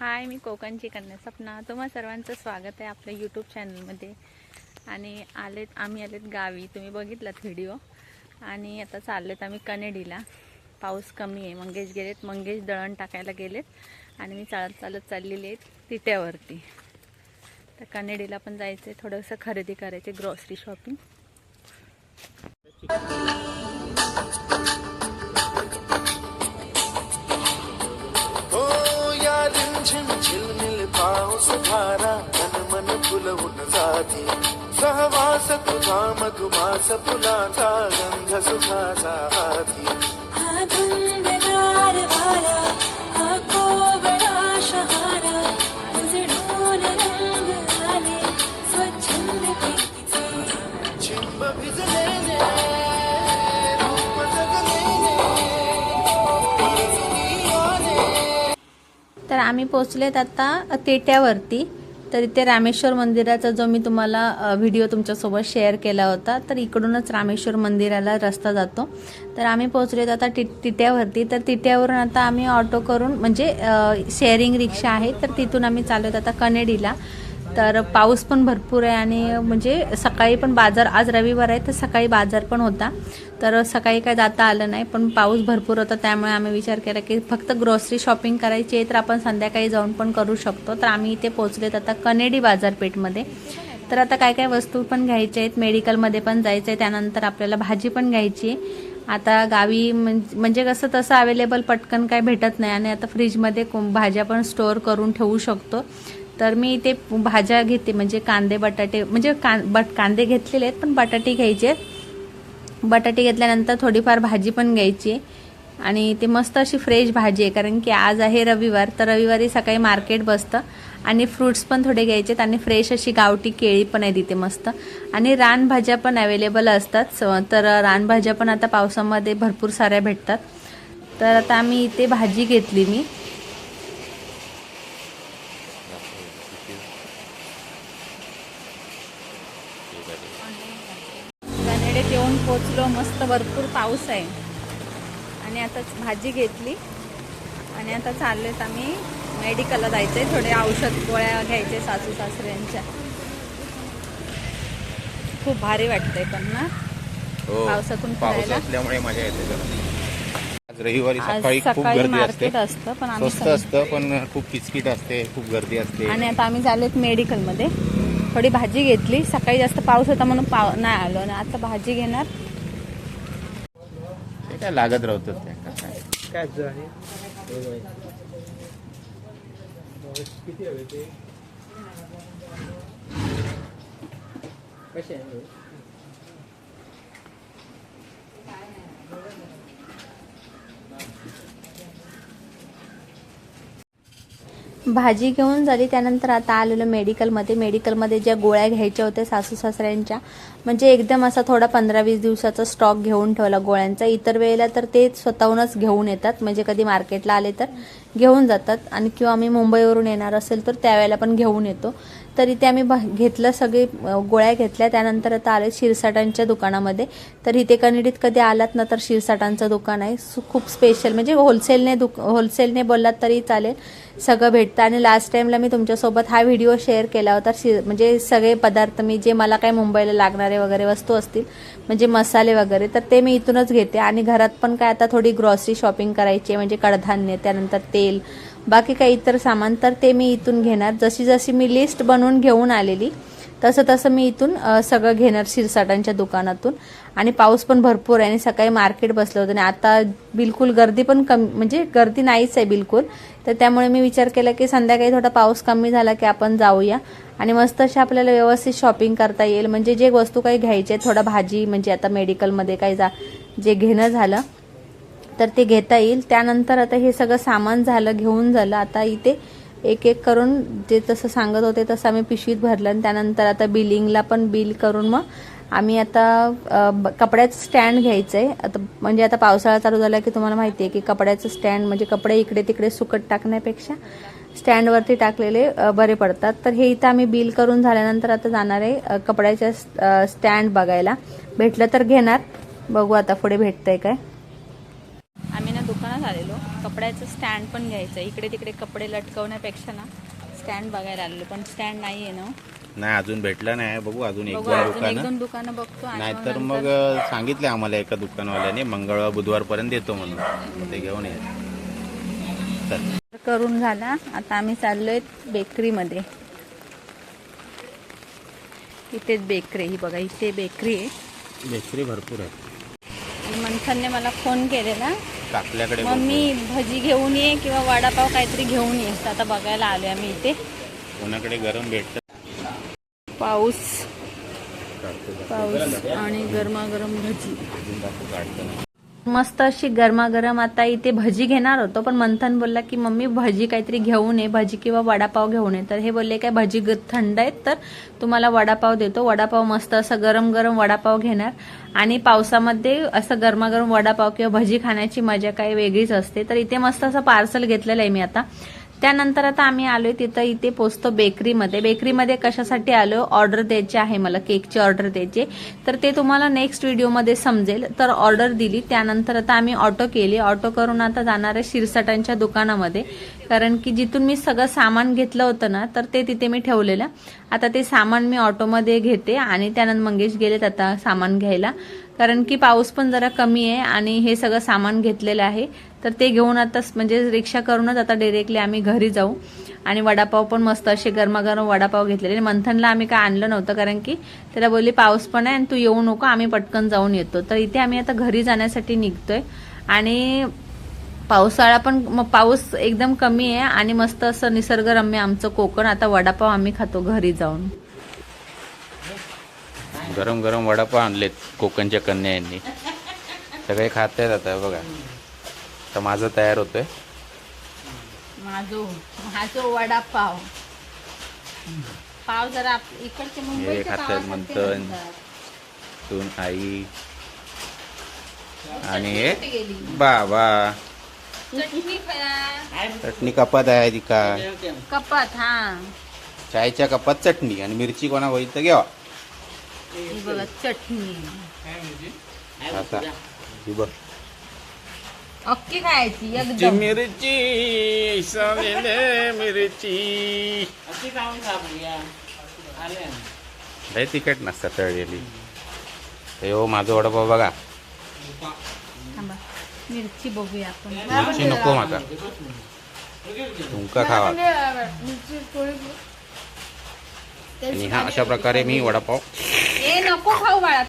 हाय मी कोकणची कन्या सपना. तुम्हा सर्वांचं स्वागत आहे आपल्या यूट्यूब चॅनलमध्ये आणि आलेत आम्ही आलेत गावी. तुम्ही बघितलात व्हिडिओ आणि आता चाललेत आम्ही कनेडीला. पाऊस कमी आहे. मंगेश गेलेत. मंगेश दळण टाकायला गेलेत. आणि मी चालत चालत चाललेली आहेत तिट्यावरती तर कनेडीला पण जायचं आहे थोडंसं खरेदी करायचे ग्रॉसरी शॉपिंग तुझा मधुमास फुलाचा गंध सुखाचा हाती हा धुंदगार वारा, हा कोवळा शहारा, उजळून रंग आले, स्वच्छंद प्रीतीचे. चिंब भिजलेले रूप जगलेले परसरी आले तर आम्ही पोचलेत आता तेट्यावरती. तर इथे रामेश्वर मंदिराचा जो मी तुम्हाला व्हिडिओ तुमच्यासोबत शेअर केला होता तर इकडूनच रामेश्वर मंदिराला रस्ता जातो. तर आम्ही पोचलेत आता ति तिट्यावरती तर तिट्यावरून आता आम्ही ऑटो करून म्हणजे शेअरिंग रिक्षा आहे तर तिथून आम्ही चालवत आता कनेडीला तर पाऊस पण भरपूर आहे आणि म्हणजे सकाळी पण बाजार आज रविवार आहे तर सकाळी बाजार पण होता. तर सकाळी काय जाता आलं नाही पण पाऊस भरपूर होता. त्यामुळे आम्ही विचार केला की फक्त ग्रॉसरी शॉपिंग करायची आहे तर आपण संध्याकाळी जाऊन पण करू शकतो. तर आम्ही इथे पोचलेत आता कनेडी बाजारपेठमध्ये. तर आता काय काय वस्तू पण घ्यायच्या आहेत मेडिकलमध्ये पण जायचं आहे त्यानंतर आपल्याला भाजी पण घ्यायची आहे. आता गावी म्हणजे कसं तसं अवेलेबल पटकन काय भेटत नाही आणि आता फ्रीजमध्ये भाज्या पण स्टोअर करून ठेवू शकतो. तर मी इथे भाज्या घेते म्हणजे कांदे बटाटे म्हणजे कां बट कांदे घेतलेले आहेत पण बटाटे घ्यायचे आहेत. बटाटे घेतल्यानंतर थोडीफार भाजी पण घ्यायची आहे. आणि ते मस्त अशी फ्रेश भाजी आहे कारण की आज आहे रविवार तर रविवारी सकाळी मार्केट बसतं. आणि फ्रुट्स पण थोडे घ्यायचे आहेत आणि फ्रेश अशी गावठी केळी पण आहे तिथे मस्त. आणि रानभाज्या पण अवेलेबल असतात. स- तर रानभाज्या पण आता पावसामध्ये भरपूर साऱ्या भेटतात. तर आता आम्ही इथे भाजी घेतली मी. कनेडेत येऊन पोचलो. मस्त भरपूर पाऊस आहे. आणि आता भाजी घेतली. आणि आता चाललोय आम्ही मेडिकलला जायचंय. थोडे औषध गोळ्या घ्यायचे सासू सासऱ्यांच्या. खूप भारी वाटतंय पण ना? हो पावसातून पाऊस फिरायला? असल्यामुळे मजा येते जरा. आज रविवारी सकाळी खूप सकाळी गर्दी असते. मार्केट असतं पण आम्ही स्वस्त असतं पण खूप किचकिट असते खूप गर्दी असते. आणि आता आम्ही चाललोत मेडिकलमध्ये थोडी भाजी घेतली. सकाळी जास्त पाऊस होता म्हणून पाव नाही आलो. आणि आता भाजी घेणार. ते काय लागत राहतं ते काय. भाजी घेऊन झाली त्यानंतर आता आलेलो मेडिकलमध्ये मेडिकलमध्ये ज्या गोळ्या घ्यायच्या होत्या सासू सासऱ्यांच्या म्हणजे एकदम असा थोडा पंधरा वीस दिवसाचा स्टॉक घेऊन ठेवला गोळ्यांचा. इतर वेळेला तर ते स्वतःहूनच घेऊन येतात म्हणजे कधी मार्केटला आले तर घेऊन जातात. आणि किंवा आम्ही मुंबईवरून येणार असेल तर त्यावेळेला पण घेऊन येतो. तर इथे आम्ही भा- घेतलं सगळे गोळ्या घेतल्या. त्यानंतर आता आले शिरसाटांच्या दुकानामध्ये. तर इथे कनिडीत कधी आलात ना तर शिरसाटांचं दुकान आहे. सु- खूप स्पेशल म्हणजे होलसेलने दुक होलसेलने बोललात तरी चालेल. सगळं भेट भेटतं. आणि लास्ट टाइमला मी तुमच्यासोबत हा व्हिडिओ शेअर केला होता. शि म्हणजे सगळे पदार्थ मी जे मला काय मुंबईला लागणारे वगैरे वस्तू असतील म्हणजे मसाले वगैरे तर ते मी इथूनच घेते. आणि घरात पण काय आता थोडी ग्रॉसरी शॉपिंग करायची आहे म्हणजे कडधान्य त्यानंतर तेल बाकी काही इतर सामान तर ते मी इथून घेणार. जशी जशी मी लिस्ट बनवून घेऊन आलेली तसं तसं मी इथून सगळं घेणार शिरसाटांच्या दुकानातून. आणि पाऊस पण भरपूर आहे आणि सकाळी मार्केट बसलं होतं. आणि आता बिलकुल गर्दी पण कमी म्हणजे गर्दी नाहीच आहे बिलकुल. तर त्यामुळे मी विचार केला की संध्याकाळी थोडा पाऊस कमी झाला की आपण जाऊया. आणि मस्त अशी आपल्याला व्यवस्थित शॉपिंग करता येईल. म्हणजे जे वस्तू काही घ्यायचे थोडा भाजी म्हणजे आता मेडिकलमध्ये काही जा जे घेणं झालं तर ते घेता येईल. त्यानंतर आता हे सगळं सामान झालं घेऊन झालं. आता इथे एक एक करून जे तसं सांगत होते तसं आम्ही पिशवीत भरलं आणि त्यानंतर आता बिलिंगला पण बिल करून मग आम्ही आता कपड्याचं स्टँड घ्यायचं आहे आता म्हणजे आता पावसाळा चालू झाला की तुम्हाला माहिती आहे की कपड्याचं स्टँड म्हणजे कपडे इकडे तिकडे सुकट टाकण्यापेक्षा स्टँडवरती टाकलेले बरे पडतात. तर हे इथं आम्ही बिल करून झाल्यानंतर आता जाणार आहे कपड्याच्या स्टँड बघायला. भेटलं तर घेणार. बघू आता पुढे भेटतंय काय आम्ही ना दुकानात आलेलो कपड्याचं स्टँड पण घ्यायचं. इकडे तिकडे कपडे लटकवण्यापेक्षा ना स्टँड बघायला आलेलो. पण स्टँड नाही आहे ना नाही अजून भेटलं नाही. बघू अजून एक बघू दोन अजून एक दुकानं. दोन दुकानं बघतो आणि नाहीतर मग सांगितले आम्हाला एका दुकानवाल्याने मंगळवार बुधवारपर्यंत देतो म्हणून. मग ते घेऊन ये. चल. करून झाला. आता आम्ही चाललोय बेकरीमध्ये. इथेच बेकरी ही बघा इथे बेकरी आहे. बेकरी भरपूर आहे. मंथनने मला फोन केलेला. आपल्याकडे मग मी भजी घेऊन ये किंवा वडापाव काहीतरी घेऊन ये. आता बघायला आलोय आम्ही इथे. कोणाकडे गरम भेटतं? पाऊस. पाऊस आणि गरमागरम भजी. मस्त अशी गरमागरम आता इथे भजी घेणार होतो पण मंथन बोलला की मम्मी भजी काहीतरी घेऊन ये भजी किंवा वडापाव घेऊन ये तर हे बोलले काय भजी ग- थंड आहेत तर तुम्हाला वडापाव देतो. वडापाव मस्त असं गरम गरम वडापाव घेणार. आणि पावसामध्ये असं गरमागरम वडापाव किंवा भजी खाण्याची मजा काही वेगळीच असते. तर इथे मस्त असं पार्सल घेतलेलं आहे मी आता. त्यानंतर आता आम्ही आलोय तिथं इथे पोचतो बेकरीमध्ये. बेकरीमध्ये कशासाठी आलो ऑर्डर द्यायची आहे मला केकची ऑर्डर द्यायची तर ते तुम्हाला नेक्स्ट व्हिडिओमध्ये समजेल. तर ऑर्डर दिली. त्यानंतर आता आम्ही ऑटो केली. ऑटो करून आता जाणार आहे शिरसाटांच्या दुकानामध्ये. कारण की जिथून मी सगळं सामान घेतलं होतं ना तर ते तिथे मी ठेवलेलं. आता ते सामान मी ऑटोमध्ये घेते आणि त्यानंतर मंगेश गेलेत आता सामान घ्यायला. कारण की पाऊस पण जरा कमी आहे आणि हे सगळं सामान घेतलेलं आहे. तर ते घेऊन आता म्हणजे रिक्षा करूनच आता डिरेक्टली आम्ही घरी जाऊ. आणि वडापाव पण मस्त असे गरमागरम वडापाव घेतलेले. मंथनला आम्ही काय आणलं नव्हतं कारण की त्याला बोलली पाऊस पण आहे आणि तू येऊ नको आम्ही पटकन जाऊन येतो. तर इथे आम्ही आता घरी जाण्यासाठी निघतोय. आणि पावसाळा पण पाऊस एकदम कमी आहे आणि मस्त असं निसर्गरम्य आमचं कोकण. आता वडापाव आम्ही खातो घरी जाऊन. गरम गरम वडापाव आणलेत कोकणच्या कन्या यांनी सगळे खात आहेत आता बघा. तर माझं तयार होतोय. माझो माझो वडापाव. पाव जरा आप- इकडचे मुंबईचे खातात मंथन. तून आई. आणि हे. बाबा. चटणी कपात आहे ती का? कपात हा. चायच्या कपात चटणी आणि मिरची कोणा होईल तर घ्यावा. ही बघा चटणी. आता ही बघ. अक्की खायची एकदम. मिरची सालेले मिरची. लय तिखट नसतात तळलेली. हे हो माझं वडापाव बघा. थांबा. मिरची बघूया आपण. मिरची नको माका तुमका खावा. आणि हा अशा प्रकारे मी वडापाव ए नको खाऊ बाळा.